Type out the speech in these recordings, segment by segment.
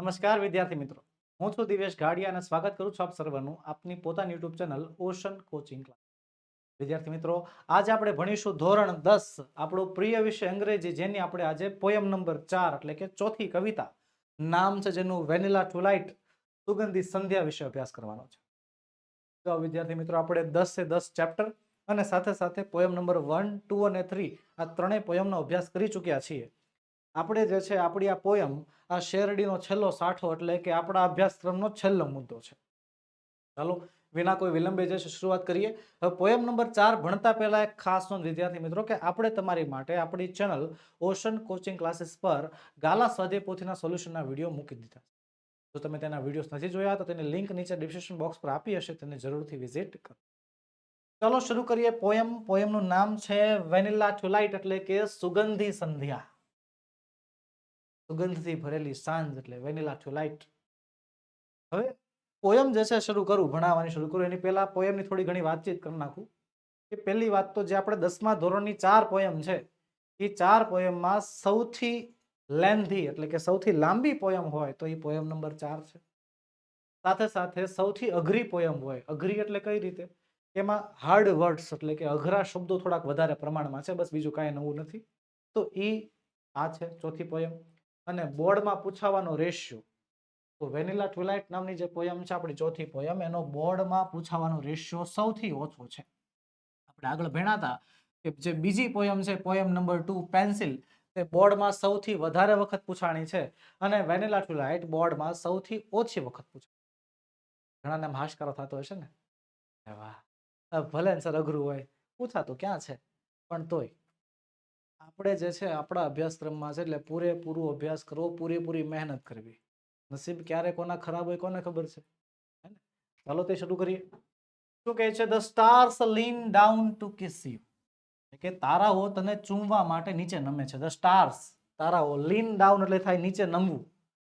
નમસ્કાર, વિદ્યાર્થી મિત્રો. હું છું દિવેશ ગાડિયા અને સ્વાગત કરું છું આપ સર્વનું આપની પોતાની YouTube channel ocean coaching class વિદ્યાર્થી મિત્રો, આજે આપણે ભણીશું ધોરણ દસ, આપણો પ્રિય વિષય અંગ્રેજી, જેની આપણે આજે પોયમ નંબર ચાર, એટલે કે ચોથી કવિતા, નામ છે જેનું વેનિલા ટુલાઇટ સુગંધી સંધ્યા વિશે અભ્યાસ કરવાનો છે. તો વિદ્યાર્થી મિત્રો, આપણે દસ દસ ચેપ્ટર અને સાથે સાથે પોયમ નંબર વન ટુ અને થ્રી આ ત્રણેય પોયમનો અભ્યાસ કરી ચૂક્યા છીએ. આપણે જે છે આપણી આ પોયમ આ શેરડીનો છેલ્લો સાઠો એટલે કે આપણા અભ્યાસક્રમનો છેલ્લો મુદ્દો છે. ચાલો, વિના કોઈ વિલંબે જે છે શરૂઆત કરીએ. હવે પોયમ નંબર ચાર ભણતા પહેલાં એક ખાસ નોંધ વિદ્યાર્થી મિત્રો કે આપણે તમારી માટે આપણી ચેનલ ઓશન કોચિંગ ક્લાસીસ પર ગાલા સ્વાધ્યાય પોથીના સોલ્યુશનના વીડિયો મૂકી દીધા જો તમે તેના વિડીયોઝ નથી જોયા તો તેની લિંક નીચે ડિસ્ક્રિપ્શન બોક્સ પર આપી હશે, તેને જરૂરથી વિઝિટ કરો. ચાલો, શરૂ કરીએ પોયમ પોયમનું નામ છે વેનિલા ટ્યુલાઇટ એટલે કે સુગંધી સંધ્યા. સુગંધથી ભરેલી સાંજ એટલે વેનિલા લાઇટ હવે પોયમ જે છે શરૂ કરું, ભણાવવાની શરૂ કરું, એની પહેલાં પોયમની થોડી ઘણી વાતચીત કરી નાખું. કે પહેલી વાત તો જે આપણે દસમા ધોરણની ચાર પોયમ છે, એ ચાર પોયમમાં સૌથી લેન્ધી એટલે કે સૌથી લાંબી પોયમ હોય તો એ પોયમ નંબર ચાર છે. સાથે સાથે સૌથી અઘરી પોયમ હોય, અઘરી એટલે કઈ રીતે? એમાં હાર્ડ વર્ડ્સ એટલે કે અઘરા શબ્દો થોડાક વધારે પ્રમાણમાં છે, બસ બીજું કાંઈ નવું નથી. તો એ આ છે ચોથી પોયમ અને બોર્ડમાં પૂછાવાનો રેશિયો. તો વેનિલા ટ્વિલાઇટ નામની જે પોયમ છે, આપણી ચોથી પોયમ, એનો બોર્ડમાં પૂછાવાનો રેશિયો સૌથી ઓછો છે. આપણે આગળ ભણાતા કે જે બીજી પોયમ છે, પોયમ નંબર ટુ, પેન્સિલ, તે બોર્ડમાં સૌથી વધારે વખત પૂછાણી છે અને વેનિલા ટ્વિલાઇટ બોર્ડમાં સૌથી ઓછી વખત પૂછાણી. ઘણાને હાશકારો થતો હશે ને? વાહ! ભલે સર અઘરું હોય, પૂછાતું ક્યાં છે? પણ તોય. આપણે જે છે આપણા અભ્યાસક્રમમાં છે એટલે પૂરેપૂરો અભ્યાસ કરવો, પૂરેપૂરી મહેનત કરવી. નસીબ ક્યારે કોના ખરાબ હોય કોને ખબર છે? ચાલો તે શરૂ કરીએ. શું કહે છે? The stars lean down to kiss you કે તારાઓ તને ચૂમવા માટે નીચે નમે છે. ધ સ્ટાર્સ તારાઓ લીન ડાઉન એટલે થાય નીચે નમવું.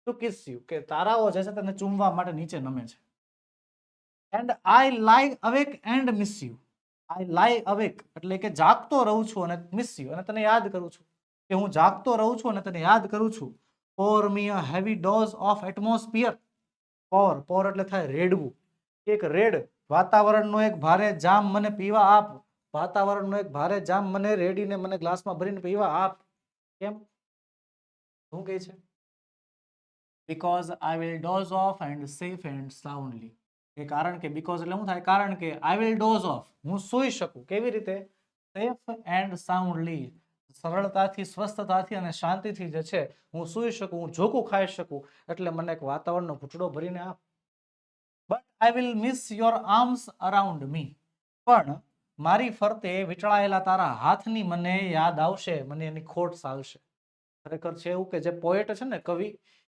ટુ કિસ યુ કે તારાઓ જે છે તને ચૂમવા માટે નીચે નમે છે. And I like awake and miss you I lie awake એટલે કે જાગતો રહું છું અને મિસ યુ અને તને યાદ કરું છું. કે હું જાગતો રહું છું અને તને યાદ કરું છું. Pour me a heavy dose of atmosphere pour pour એટલે થાય રેડવું. એક રેડ વાતાવરણનો એક ભારે જામ મને પીવા આપ. વાતાવરણનો એક ભારે જામ મને રેડીને મને ગ્લાસમાં ભરીને પીવા આપ. કેમ? શું કહે છે? Because I will doze off and safe and soundly કે કારણ કે બીકોઝ એટલે શું થાય? કારણ કે આઈ વિલ ડોઝ ઓફ હું સૂઈ શકું. કેવી રીતે? સેફ એન્ડ સાઉન્ડલી સરળતાથી, સ્વસ્થતાથી અને શાંતિથી જે છે, હું સૂઈ શકું, હું ઝોકું ખાઈ શકું. એટલે મને એક વાતાવરણનો ઘૂંટડો ભરીને આપ. But I will miss your arms around me પણ મારી ફરતે વીંટળાયેલા તારા હાથની મને યાદ આવશે, મને એની ખોટ ચાલશે ખરેખર છે એવું કે જે પોએટ છે ને, કવિ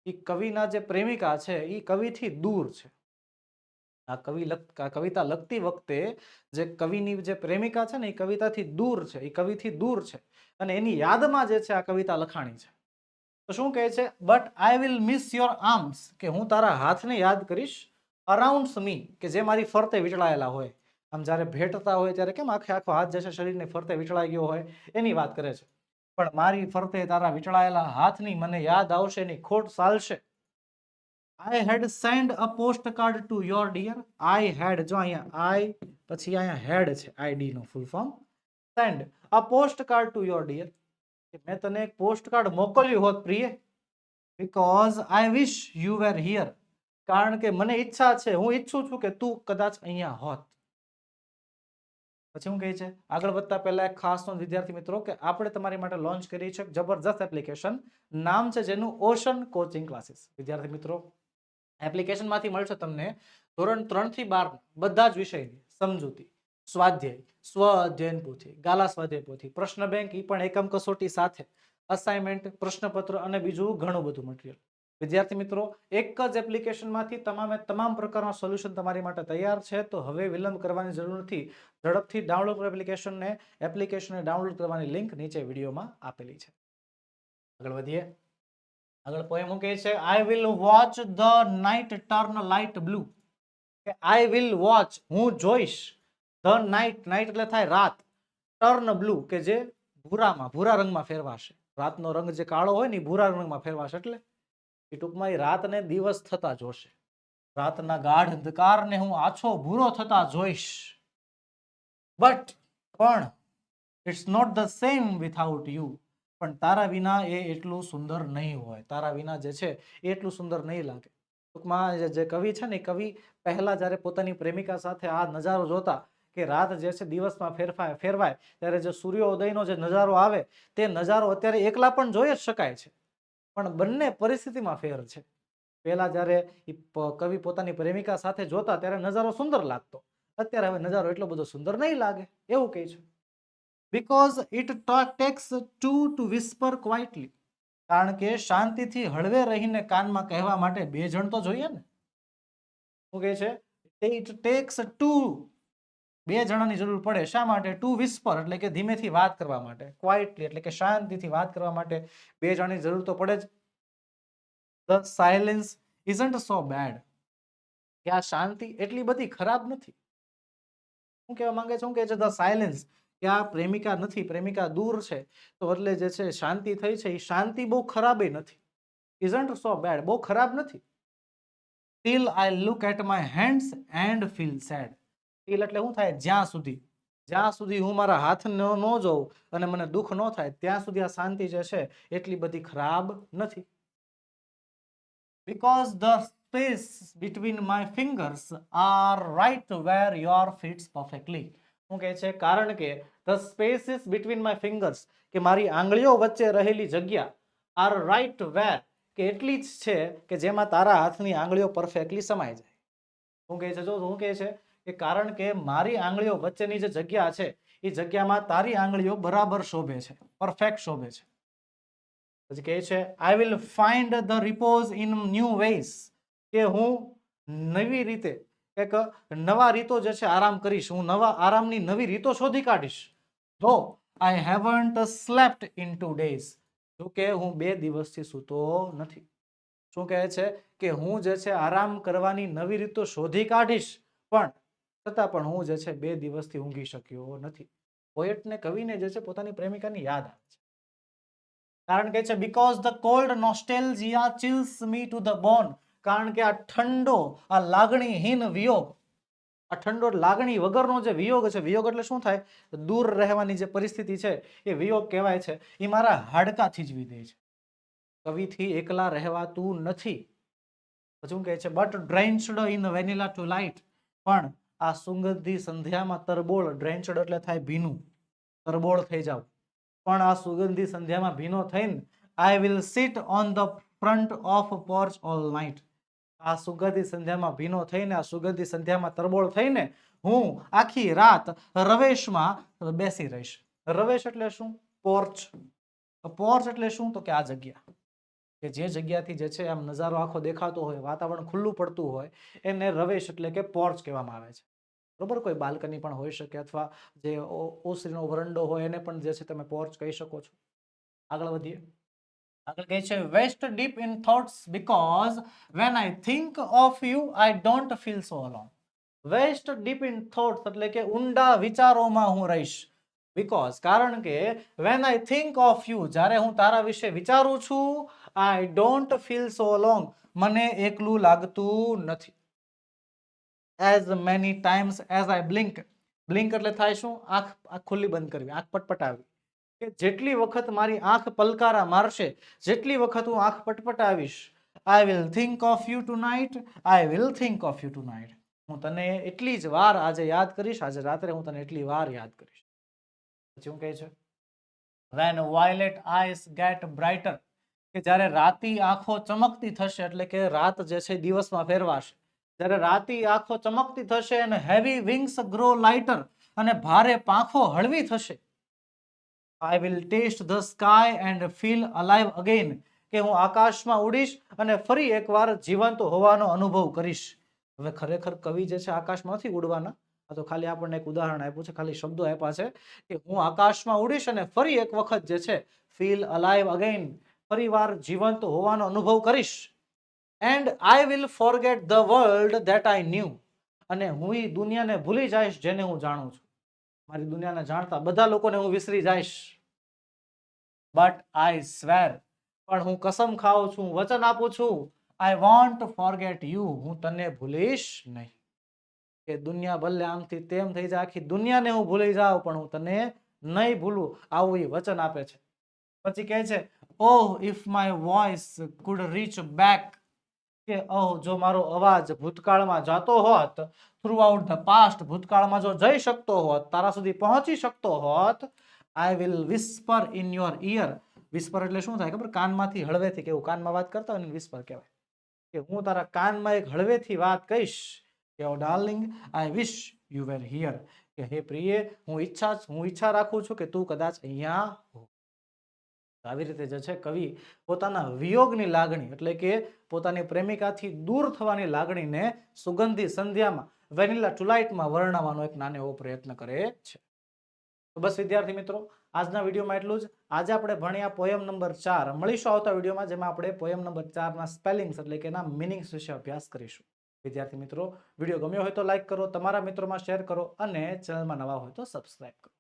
એ કવિના જે પ્રેમિકા છે એ કવિથી દૂર છે. આ કવિ લખ કવિતા લખતી વખતે જે કવિની જે પ્રેમિકા છે ને, એ કવિતાથી દૂર છે, એ કવિથી દૂર છે અને એની યાદમાં જે છે આ કવિતા લખાણી છે. તો શું કહે છે? But I will miss your arms કે હું તારા હાથને યાદ કરીશ? અરાઉન્ડ મી કે જે મારી ફરતે વીંટળાયેલા હોય. આમ જ્યારે ભેટતા હોય ત્યારે કેમ આખે આખો હાથ જે છે શરીરની ફરતે વીંટળાઈ ગયો હોય, એની વાત કરે છે. પણ મારી ફરતે તારા વીંટળાયેલા હાથની મને યાદ આવશે, એની ખોટ ચાલશે. I had send a postcard to your dear I had જો અહીંયા આઈ પછી અહીંયા હેડ છે આઈડી નું full form send a postcard to your dear મેં તને એક પોસ્ટ કાર્ડ મોકલ્યું હોત પ્રિય because I wish you were here કારણ કે મને ઈચ્છા છે, હું ઈચ્છું છું કે તું કદાચ અહીંયા હોત. પછી શું કહે છે, આગળ વધતા પહેલા એક ખાસ નોંધ, વિદ્યાર્થી મિત્રો, કે આપણે તમારી માટે લોન્ચ કરી છે એક જબરજસ્ત એપ્લિકેશન નામ છે જેનું ઓશન કોચિંગ ક્લાસીસ વિદ્યાર્થી મિત્રો એપ્લિકેશનમાંથી મળશે તમને ધોરણ ત્રણથી બાર બધા જ વિષયની સમજૂતી, સ્વાધ્યાય, સ્વ અધ્યયન પોથી, ગાલા સ્વાધ્યાય પોથી, પ્રશ્ન બેંક એ પણ એકમ કસોટી સાથે અસાઇનમેન્ટ પ્રશ્નપત્ર અને બીજું ઘણું બધું મટીરિયલ વિદ્યાર્થી મિત્રો, એક જ એપ્લિકેશનમાંથી તમામે તમામ પ્રકારના સોલ્યુશન તમારી માટે તૈયાર છે, તો હવે વિલંબ કરવાની જરૂર નથી. ઝડપથી ડાઉનલોડ એપ્લિકેશનને એપ્લિકેશનને ડાઉનલોડ કરવાની લિંક નીચે વિડીયોમાં આપેલી છે. આગળ વધીએ. આગળ પોએમ કહે છે I will watch the night turn light blue કે આઈ વિલ વોચ હું જોઈશ ધ નાઇટ નાઇટ એટલે થાય રાત. ટર્ન બ્લુ કે જે ભૂરામાં, ભૂરા રંગમાં ફેરવાશે. રાતનો રંગ જે કાળો હોય ને એ ભૂરા રંગમાં ફેરવાશે એટલે એ ટૂંકમાં એ રાતને દિવસ થતા જોશે. રાતના ગાઢ અંધકારને હું આછો ભૂરો થતા જોઈશ. બટ પણ it's not the same without you પણ તારા વિના એ એટલું સુંદર નહીં હોય. તારા વિના જે છે એ એટલું સુંદર નહીં લાગે. ટૂંકમાં જે- કવિ છે ને કવિ પહેલા જ્યારે પોતાની પ્રેમિકા સાથે આ નજારો જોતા કે રાત જે છે દિવસમાં ફેરફાય, ફેરવાય, ત્યારે જે સૂર્યોદયનો જે નજારો આવે, તે નજારો અત્યારે એકલા પણ જોઈ જ શકાય છે. પણ બંને પરિસ્થિતિમાં ફેર છે. પહેલા જ્યારે કવિ પોતાની પ્રેમિકા સાથે જોતા, ત્યારે નજારો સુંદર લાગતો. અત્યારે હવે નજારો એટલો બધો સુંદર નહીં લાગે. એવું કહે છે. Because it takes two to whisper quietly કારણ કે શાંતિથી હળવે રહીને કાનમાં કહેવા માટે બે જણ તો જોઈએ ને. શું કહે છે? ઇટ ટેક્સ ટુ બે જણાની જરૂર પડે શા માટે? ટુ વિસ્પર એટલે કે ધીમેથી વાત કરવા માટે. ક્વાઇટલી એટલે કે શાંતિથી વાત કરવા માટે બે જણાની જરૂર તો પડે જ. The silence isn't so bad કે આ શાંતિ એટલી બધી ખરાબ નથી. શું કહેવા માંગે છે? શું કહે છે? ધ સાયલેન્સ કે આ પ્રેમિકા નથી, પ્રેમિકા દૂર છે, તો એટલે જે છે શાંતિ થઈ છે એ શાંતિ બહુ ખરાબ નથી. ઇઝન્ટ સો બેડ બહુ ખરાબ નથી. Till I look at my hands and feel sad till એટલે શું થાય? જ્યાં સુધી. જ્યાં સુધી હું મારા હાથ ન જોઉં અને મને દુઃખ ન થાય, ત્યાં સુધી આ શાંતિ જે છે, એટલી બધી ખરાબ નથી. Because the space between my fingers are right where your fits perfectly. શું કહે છે? કારણ કે the spaces between my fingers કે મારી આંગળીઓ વચ્ચે રહેલી જગ્યા આર રાઈટ વેર કે એટલી જ છે કે જેમાં તારા હાથની આંગળીઓ પરફેક્ટલી સમાઈ જાય. શું કહે છે? જો શું કહે છે? કે કારણ કે મારી આંગળીઓ વચ્ચેની જે જગ્યા છે, એ જગ્યામાં તારી આંગળીઓ બરાબર શોભે છે પરફેક્ટ શોભે છે. પછી કહે છે I will find the repose in new ways કે હું નવી રીતે એક નવા રીતો જે છે આરામ કરીશ, હું નવા આરામની નવી રીતો શોધી કાઢીશ. Though I haven't slept in two days જો કે હું બે દિવસથી સૂતો નથી. શું કહે છે કે હું જે છે આરામ કરવાની નવી રીતો શોધી કાઢીશ, પણ છતાં પણ હું જે છે બે દિવસથી ઊંઘી શક્યો નથી. પોએટને કવિને જે છે પોતાની પ્રેમિકાની યાદ આવે છે. કારણ કે છે because the cold nostalgia chills me to the bone કારણ કે આ ઠંડો, આ લાગણીહીન વિયોગ, આ ઠંડો લાગણી વગરનો જે વિયોગ છે, વિયોગ એટલે શું થાય? દૂર રહેવાની જે પરિસ્થિતિ છે, એ વિયોગ કહેવાય છે. એ મારા હાડકાથી જ વિદે છે. કવિથી એકલા રહેવાતું નથી. શું કહે છે? But drenched in vanilla twilight પણ આ સુગંધી સંધ્યામાં તરબોળ ડ્રેન્ચડ એટલે થાય ભીનું. તરબોળ થઈ જાવ. પણ આ સુગંધી સંધ્યામાં ભીનો થઈને I will sit on the front of porch all night આ સુગંધી સંધ્યામાં ભીનો થઈને, આ સુગંધી સંધ્યામાં તરબોળ થઈને હું આખી રાત રવેશમાં બેસી રહીશ. રવેશ એટલે શું? પોર્ચ. પોર્ચ એટલે શું? તો કે આ જગ્યા. કે જે જગ્યાથી જે છે, આમ નજારો આખો દેખાતો હોય, વાતાવરણ ખુલ્લું પડતું હોય, એને રવેશ એટલે કે પોર્ચ કહેવામાં આવે છે. બરોબર? કોઈ બાલ્કની પણ હોઈ શકે અથવા જે ઓસરીનો વરંડો હોય, એને પણ જે છે, તમે પોર્ચ કહી શકો છો. આગળ વધીએ. આગળ કહે છે waste deep in thoughts because when I think of you I don't feel so alone waste deep in thoughts એટલે કે ઊંડા વિચારોમાં હું રહીશ. બીકોઝ કારણ કે when I think of you જ્યારે હું તારા વિશે વિચારું છું I don't feel so long મને એકલું લાગતું નથી. As many times as I blink blink એટલે થાય શું? આંખ આંખ ખુલ્લી બંધ કરવી, આંખ પટપટાવી કે જેટલી વખત મારી આંખ પલકારા મારશે, જેટલી વખત હું આંખ પટપટાવીશ I will think of you two night I will think of you two night હું તને એટલી જ વાર આજે યાદ કરીશ, આજે રાત્રે હું તને એટલી વાર યાદ કરીશ. પછી હું કહે છે when violet eyes get brighter કે જ્યારે રાતી આંખો ચમકતી થશે, એટલે કે રાત જે છે દિવસમાં ફેરવાશે. જ્યારે રાતી આંખો ચમકતી થશે અને હેવી વિંગ્સ ગ્રો લાઇટર અને ભારે પાંખો હળવી થશે I will test the sky and feel alive again કે હું આકાશમાં ઉડીશ અને ફરી એકવાર જીવંત હોવાનો અનુભવ કરીશ. હવે ખરેખર કવિ જે છે આકાશમાં નથી ઉડવાના, આ તો ખાલી આપણને એક ઉદાહરણ આપ્યું છે, ખાલી શબ્દો આપ્યા છે, કે હું આકાશમાં ઉડીશ અને ફરી એક વખત જે છે ફીલ અલાઇવ અગેન ફરી વાર જીવંત હોવાનો અનુભવ કરીશ. And I will forget the world that I knew અને હું એ દુનિયાને ભૂલી જઈશ જેને હું જાણું છું. મારી દુનિયાને જાણતા બધા લોકોને હું વિસરી જઈશ. બટ આઈ સ્વેર પણ હું કસમ ખાઉં છું, વચન આપું છું આઈ વોન્ટ ફોરગેટ યુ હું તને ભૂલીશ નહીં. કે દુનિયા ભલે આમથી તેમ થઈ જાય, આખી દુનિયાને હું ભૂલી જાઉં, પણ હું તને નહીં ભૂલું. આવું એ વચન આપે છે. પછી કહે છે ઓહ if my voice food rich back કે ઓહ જો મારો અવાજ ભૂતકાળમાં જાતો હોત થ્રુ આઉટ ધ પાસ્ટ ભૂતકાળમાં જો જઈ શકતો હોત, તારા સુધી પહોંચી શકતો હોત I will whisper in your ear whisper એટલે શું થાય ખબર? કાનમાંથી હળવેથી કેવું કાનમાં વાત કરતા હોય ને વિસ્પર કહેવાય. કે હું તારા કાનમાં એક હળવેથી વાત કહીશ, કે ઓ darling I wish you were here કે, હે પ્રિય, હું ઈચ્છા હું ઈચ્છા રાખું છું કે તું કદાચ અહીંયા હો. આવી રીતે જે છે કવિ પોતાના વિયોગની લાગણી એટલે કે પોતાની પ્રેમિકાથી દૂર થવાની લાગણીને સુગંધી સંધ્યામાં, વેનિલા ટુલાઇટમાં વર્ણવવાનો એક નાનો એવો પ્રયત્ન કરે છે. તો બસ વિદ્યાર્થી મિત્રો, આજના વિડીયોમાં એટલું જ. આજે આપણે ભણ્યા પોયમ નંબર ચાર. મળીશું આવતા વિડીયોમાં જેમાં આપણે પોયમ નંબર ચારના સ્પેલિંગ્સ એટલે કે એના મિનિંગ્સ વિશે અભ્યાસ કરીશું. વિદ્યાર્થી મિત્રો, વીડિયો ગમ્યો હોય તો લાઇક કરો, તમારા મિત્રોમાં શેર કરો અને ચેનલમાં નવા હોય તો સબસ્ક્રાઈબ કરો.